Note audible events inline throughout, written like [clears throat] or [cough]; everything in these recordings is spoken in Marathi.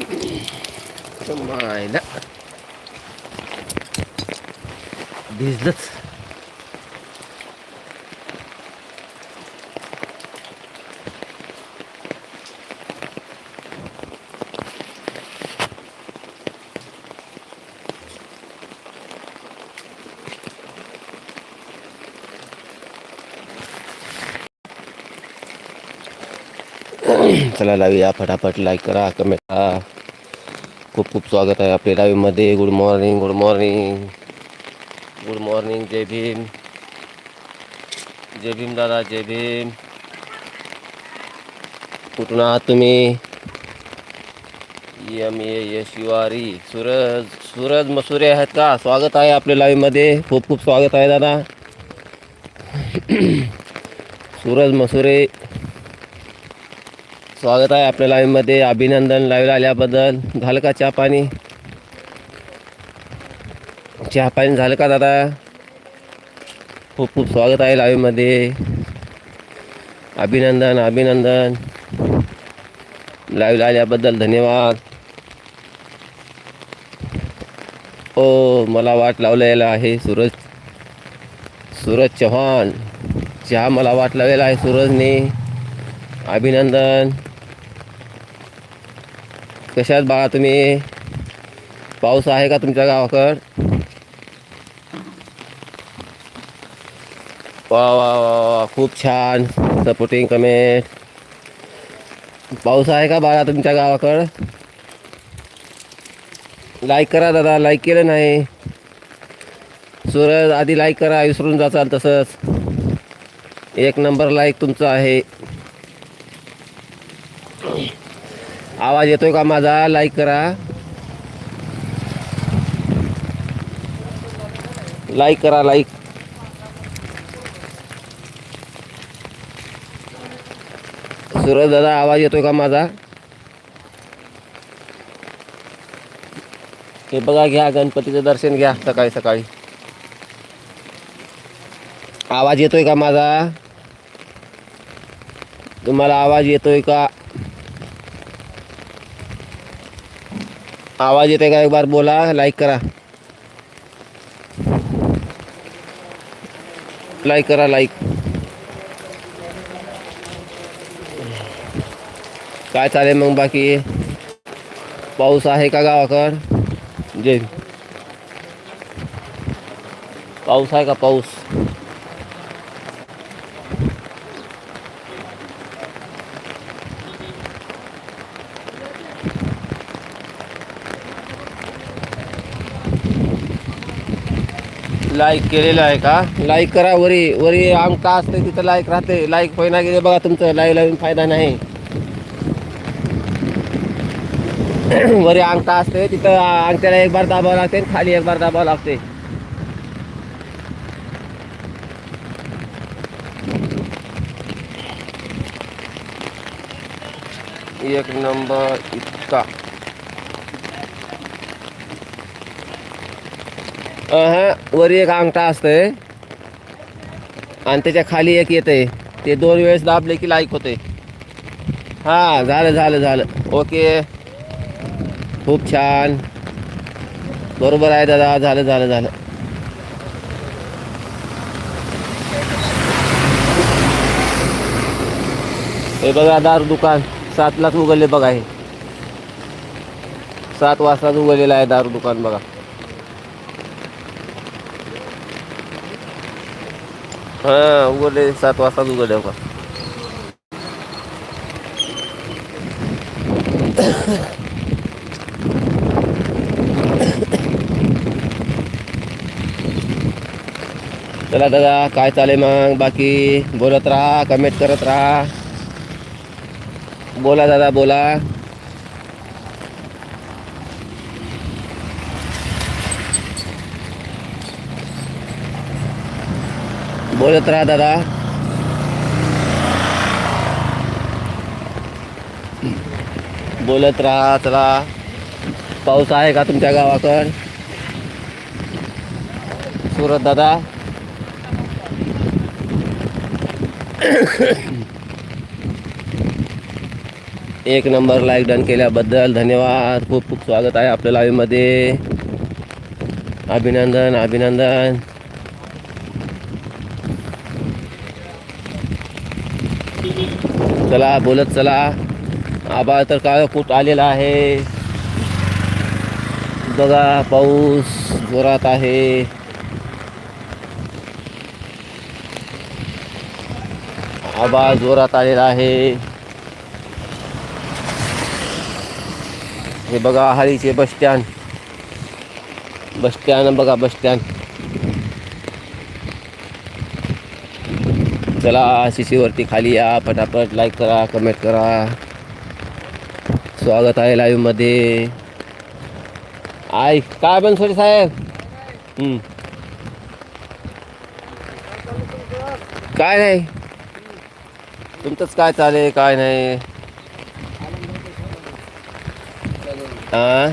Come on. This चला लावूया. फटाफट लाईक करा कमेंट करा. खूप खूप स्वागत आहे आपल्या लाईव्हमध्ये good morning good morning good morning जय भीम. जय भीम दादा जय भीम. कुठून आहात तुम्ही? एम ए यश युवारी सूरज सूरज मसुरे आहेत का? स्वागत आहे आपल्या लाईव्हमध्ये खूप खूप स्वागत आहे दादा. [clears throat] सूरज मसुरे स्वागत आहे आपल्या लाईव्हमध्ये अभिनंदन लाईव्ह आल्याबद्दल. झालं का चहा पाणी? चहा पाणी झालं का दादा? खूप खूप स्वागत आहे लाईव्हमध्ये अभिनंदन अभिनंदन. लाईव्ह आल्याबद्दल धन्यवाद. हो मला वाट लावलेला आहे सूरज. सूरज चव्हाण. चहा मला वाट लावलेला आहे सूरजने. अभिनंदन. कशात बाळा तुम्ही? पाऊस आहे का तुमच्या गावाकड? वा वा वा वा खूप छान. सपोर्टिंग कमेंट पाऊस आहे का बाळा तुमच्या गावाकड? लाईक करा दादा लाईक केलं नाही. सूरज आधी लाईक करा विसरून जाचाल तसंच. एक नंबर लाईक तुमचं आहे. आवाज येतोय का माझा? लाईक करा. लाईक करा लाईक सूरज दादा आवाज येतोय का माझा? हे बघा घ्या गणपतीचं दर्शन घ्या सकाळी सकाळी. आवाज येतोय का माझा? तुम्हाला आवाज येतोय का? आवाज येते का? एक बार बोला लाईक करा. लाईक करा लाईक काय चालेल मग बाकी? पाऊस आहे का गावाकड? जे पाऊस आहे का पाऊस? लाईक केलेलं आहे का? लाईक करा वरी वरी अंगठा असते तिथं लाईक राहते लाईक पहिना गेले बघा तुमचं. लाईक लावून फायदा नाही. [clears throat] वरी अंगठा असते तिथं अंगठ्याला एक बार दाबावं लागते आणि खाली एक बार दाबावं लागते एक नंबर इतका. हा वरी एक अंगठा असतंय. आणि त्याच्याखाली एक येते ते दोन वेळेस दाबले की लाईक होते हां झालं झालं झालं. ओके. खूप छान. बरोबर आहे दादा झालं झालं झालं. हे बघा दारू दुकान. सातलाच उघडले बघा हे. सात वाजताच उघडलेलं आहे दारू दुकान बघा. हा उघडले सात वाजताच उघडले बघा चला दादा काय चालेल मग बाकी बोलत राहा कमेंट करत राहा बोला दादा बोला बोलत राहा दादा. बोलत राहा चला. पाऊस आहे का तुमच्या गावाकड? सुरत दादा. एक नंबर लाईक डन केल्याबद्दल धन्यवाद. खूप खूप स्वागत आहे आपल्या लाईव्हमध्ये अभिनंदन अभिनंदन. चला बोलत चला. आबा तर काळ कुठ आलेला आहे. बघा पाऊस जोरात आहे. आबा जोरात आलेला आहे. हे बघा हरीचे बस स्टँड. बस स्टँड बघा बस स्टँड. चला सी सीवरती खाली या. पटापट लाईक करा कमेंट करा. स्वागत आहे लाईव्हमध्ये आय काय बनसोडे साहेब? काय नाही. तुमचंच काय चालेल काय नाही? हां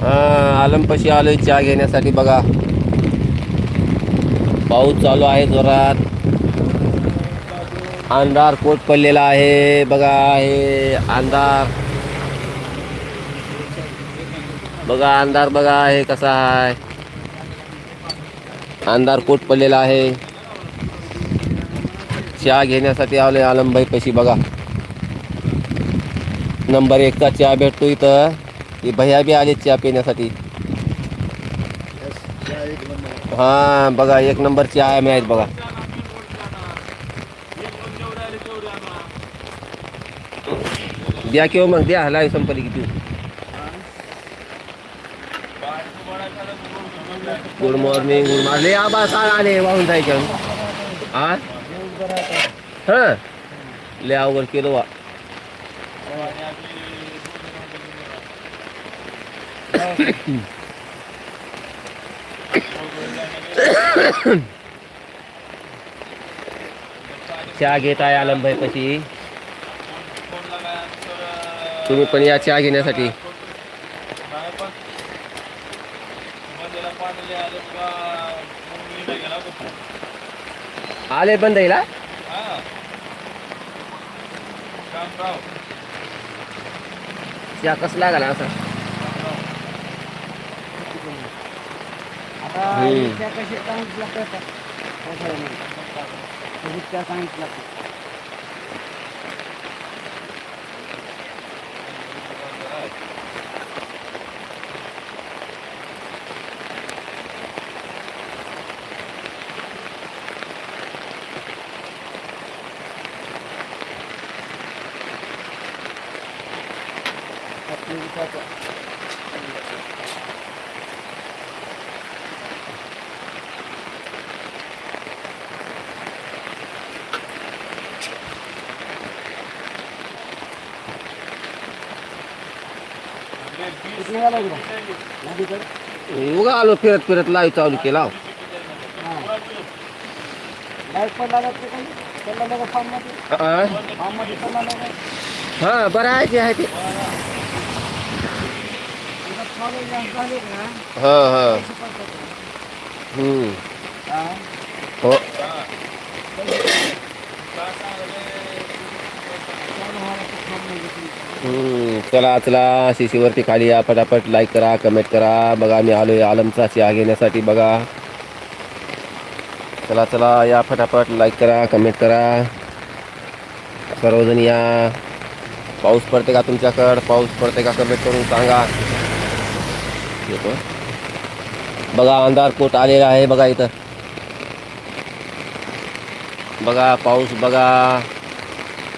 हां आलमपाशी आलोय चहा घेण्यासाठी बघा. पाऊस चालू आहे जोरात. अंधार कोट पडलेला आहे. बघा हे अंधार. बघा अंधार बघा हे कसा आहे. अंधार कोट पडलेला आहे. चहा घेण्यासाठी आले आलमबाई पैसे बघा. नंबर एकचा चहा भेटतो इथं. ही भैया बी आले चहा पिण्यासाठी. हा बघा एक नंबर चहा आहे मिळायत बघा द्या किंवा मग द्या लाईव्ह संपली किती गुड मॉर्निंग गुड मॉर्निंग आबा साळ आले वाहून जायचं हा हां लय अवघड केलं वा चहा घेत आहे आलमभाई पशी. तुम्ही पण या चहा घेण्यासाठी. आले बंद येईल चहा कसला लागला असं? त्या कशी सांगितलं लागतं पावसाळ्यामध्ये कधी त्या सांगितलं निघाला इकडं? नदीकडे? उगा आलो फिरत फिरत लाईव्ह चालू केला हो. हा. काही? फार्ममध्ये? हा फार्ममध्ये बरं आहे जे आहे ते इथं झाले ना, हा हा हम्म. हो चालू व्हायला खूप problem येते. हम्म. चला चला शिशीवरती खाली या पटापट लाईक करा कमेंट करा. बघा मी आलो आलमचा चहा घेण्यासाठी बघा. चला चला या फटाफट लाईक करा कमेंट करा. सर्वजण या. पाऊस पडते का तुमच्याकडं? पाऊस पडते का कमेंट करून सांगा. येतो बघा अंधार कोट आलेला आहे बघा इथं. बघा पाऊस बघा.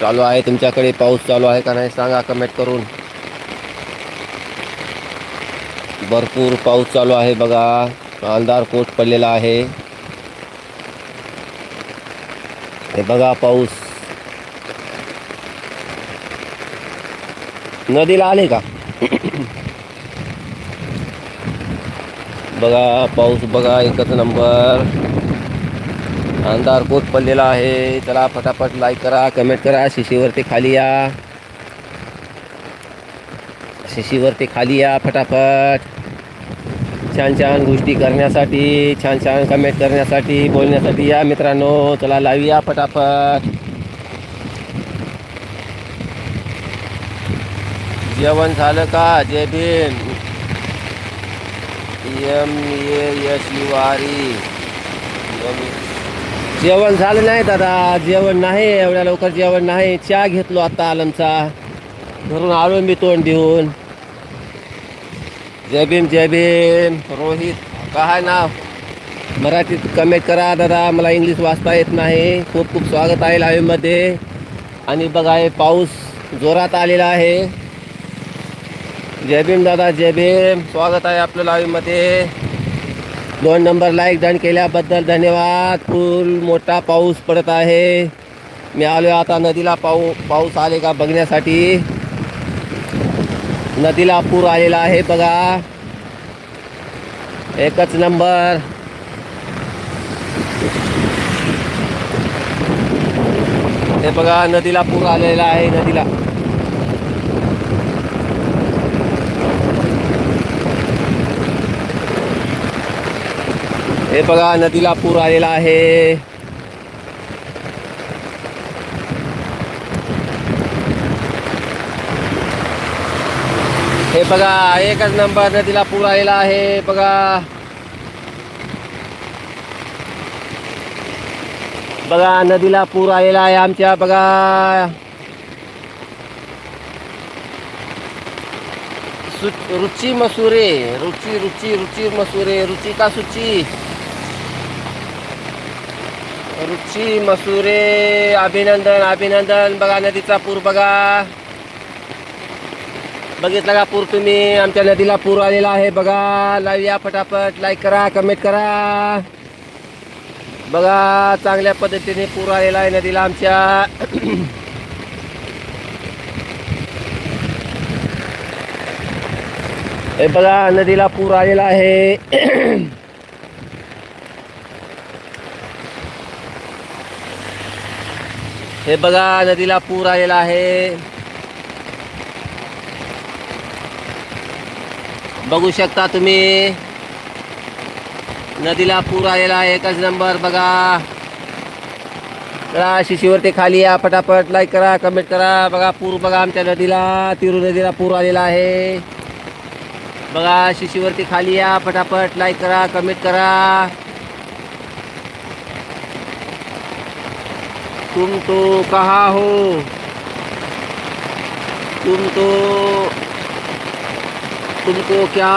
चालू आहे तुमच्याकडे पाऊस चालू आहे का नाही सांगा कमेंट करून. भरपूर पाऊस चालू आहे बघा अंधार कोट पडलेला आहे. हे बघा पाऊस. नदीला आले का? [coughs] बघा पाऊस बघा एकच नंबर अंधार कोत पडलेला आहे. चला फटाफट लाईक करा कमेंट करा. शिशीवरती खाली या. शिशीवरती खाली या फटाफट. छान छान गोष्टी करण्यासाठी छान छान कमेंट करण्यासाठी बोलण्यासाठी या मित्रांनो. चला लावूया फटाफट. जेवण झालं का? जय भीम. एम ए यश वारी जेवण झालं नाही दादा जेवण नाही एवढ्या लवकर जेवण नाही. चहा घेतलो आता आलमचा. घरून आलो मी तोंड देऊन. जय भीम जय भीम. रोहित काय नाव? मराठीत कमेंट करा दादा मला इंग्लिश वाचता येत नाही. खूप खूप स्वागत आहे लाईव्हमध्ये आणि बघा हे पाऊस जोरात आलेला आहे. जय भीम दादा जय भीम. स्वागत आहे आपलं लाईव्हमध्ये दोन नंबर लाईक डन केल्याबद्दल धन्यवाद. फुल मोठा पाऊस पडत आहे. मी आलो आता नदीला पाऊ पाऊस आले का बघण्यासाठी. नदीला पूर आलेला आहे बघा. एकच नंबर. हे बघा नदीला पूर आलेला आहे नदीला. हे बघा नदीला पूर आलेला आहे. हे बघा एकच नंबर नदीला पूर आलेला आहे बघा. बघा नदीला पूर आलेला आहे आमच्या बघा. रुची मसुरे रुची रुची रुची मसुरे रुची का सुची. रुची मसुरे अभिनंदन अभिनंदन. बघा नदीचा पूर बघा. बघितला का पूर तुम्ही? आमच्या नदीला पूर आलेला आहे बघा. लाईव्ह या फटाफट. लाईक करा कमेंट करा. बघा चांगल्या पद्धतीने पूर आलेला आहे नदीला आमच्या. हे बघा नदीला पूर आलेला आहे. हे बघा नदीला पूर आलेला आहे. बघू शकता तुम्ही. नदीला पूर आलेला आहे एकच नंबर बघा. करा शिशीवरती खाली या पटापट लाईक करा कमेंट करा. बघा पूर बघा आमच्या नदीला तिरू नदीला पूर आलेला आहे. बघा शिशीवरती खाली या पटापट लाईक करा कमेंट करा. तुम तो कहा हो? तुम तो तुमको क्या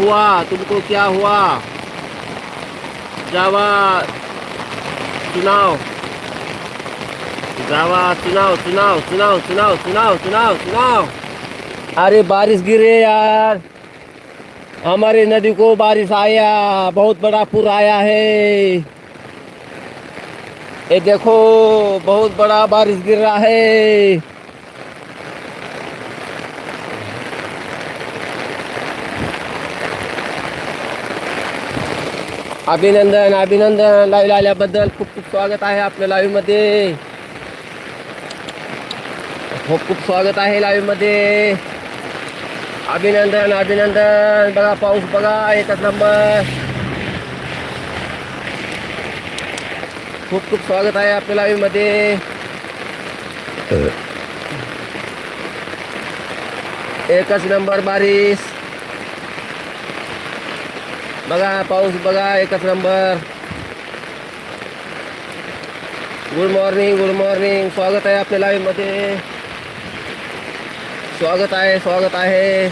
हुआ? तुमको क्या हुआ? जावा, चुनाव। जावा, चुनाव चुनाव चुनाव चुनाव चुनाव चुनाव चुनाव। अरे बारिश गिरे यार। हमारे नदी को बारिश आया, बहुत बड़ा पूर आया है। ये देखो बहुत बड़ा बारिश गिर रहा है। अभिनंदन अभिनंदन लाईव्ह आल्याबद्दल खूप खूप स्वागत आहे आपल्या लाईव्हमध्ये खूप खूप स्वागत आहे लाईव्हमध्ये अभिनंदन अभिनंदन बघा पाऊस बघा एकच नंबर खूप खूप स्वागत आहे आपल्या लाईव्ह एकच नंबर बारिश बघा पाऊस बघा एकच number good morning good morning स्वागत आहे आपल्या लाईव्ह स्वागत आहे स्वागत आहे.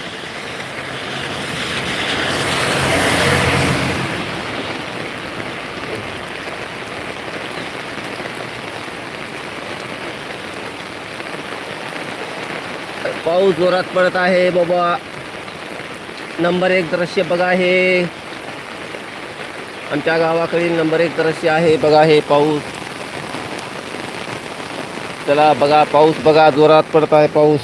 पाऊस जोरात पडत आहे बाबा. नंबर एक दृश्य बघा हे. आमच्या गावाकडील नंबर एक दृश्य आहे बघा हे पाऊस. चला बघा पाऊस बघा जोरात पडत आहे पाऊस.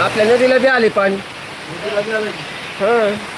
आपल्या नदीला बी आले पाणी. हां.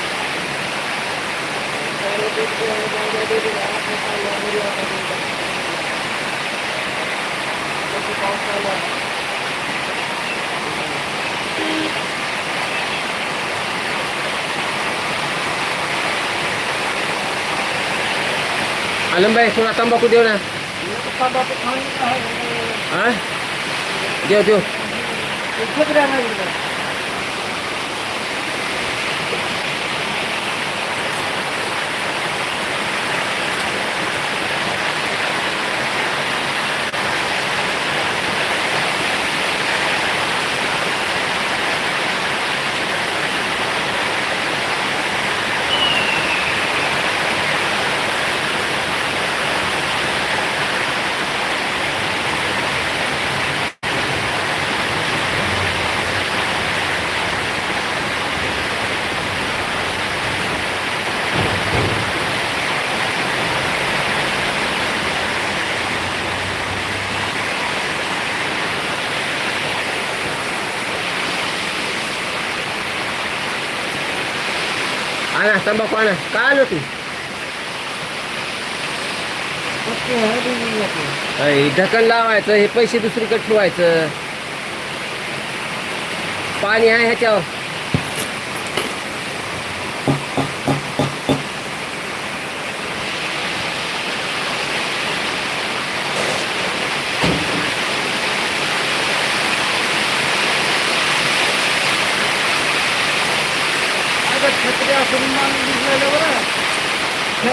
आलमबाई थोडा तंबाखू देऊ ना हा देव देव आणा तंबाखू आणा काय आलो तू? अय, ढकन लावायचं हे पैसे दुसरीकडे ठेवायचं. पाणी आहे ह्याच्यावर.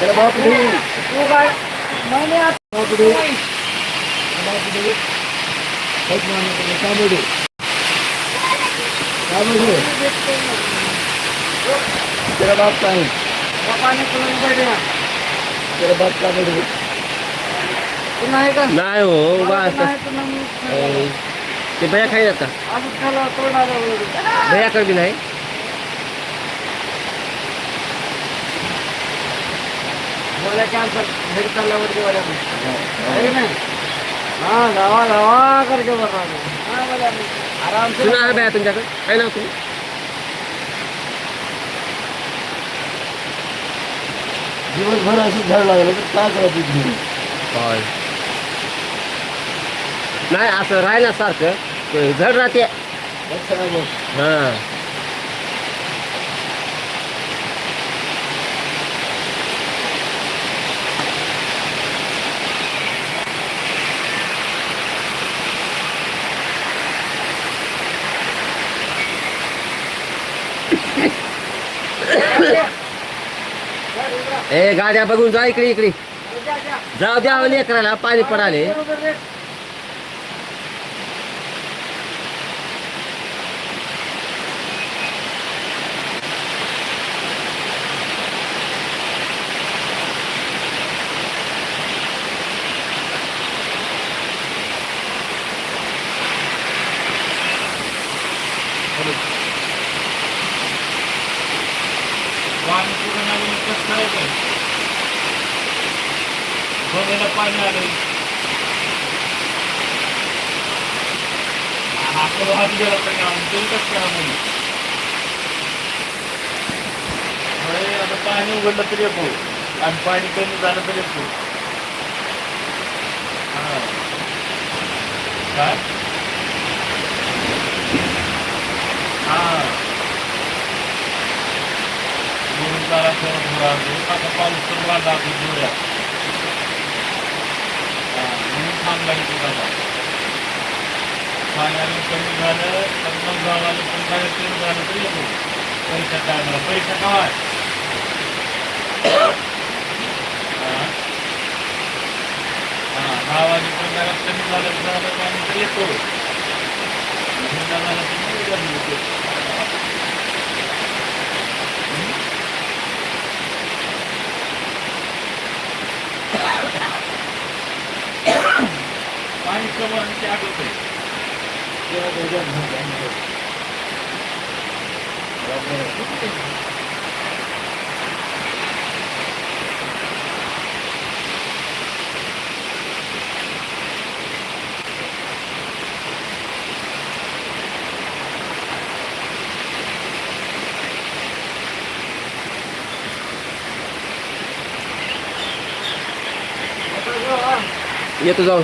नाही बाप है तेरा बाप नाही अय, ते भया खाई जाता असं खाला तोंडाला वगैरे. भयाकडे बी नाही मला कॅन्सर घरी चालल्यावरती वाल्या आहे की नाही हा धावा धावा करके बघा हा। मला आराम से सुना आहे भया तुमच्याकडे काय नाव तुम्ही दिवसभर असं झाड लागलं तर काय करायचं तुम्ही होय नाही असं राहिल्यासारखं ते झड राहते अच्छा मग हा। ए गाड्या बघून जा इकडे इकडे. जाऊ द्या लेकराला पाणी पडाले पाणी पूर्ण नवीन कसं करायचं बघायला पाणी आलं आपलं हात गेला तर ते कसं आता पाणी उघडलं तरी येतो आणि पाणी कमी झालं तरी येतो हा. काय हा म्हणून जरा थोडं थोडं आहे. आता पाऊस तर वाढला आहे जोरात. हा, म्हणून थांबला इथे पाण्याने कमी झालं तर मग गावाला पण कमी झालं तरी येतो पैसा काय मला पैसा काय? हा. हा, पंधरा कमी झालं झालं पाणी तर येतो. तर उघडून येतो. आणि ते आठवतंय तेव्हा त्याच्यात म्हणतात. येतो जाऊ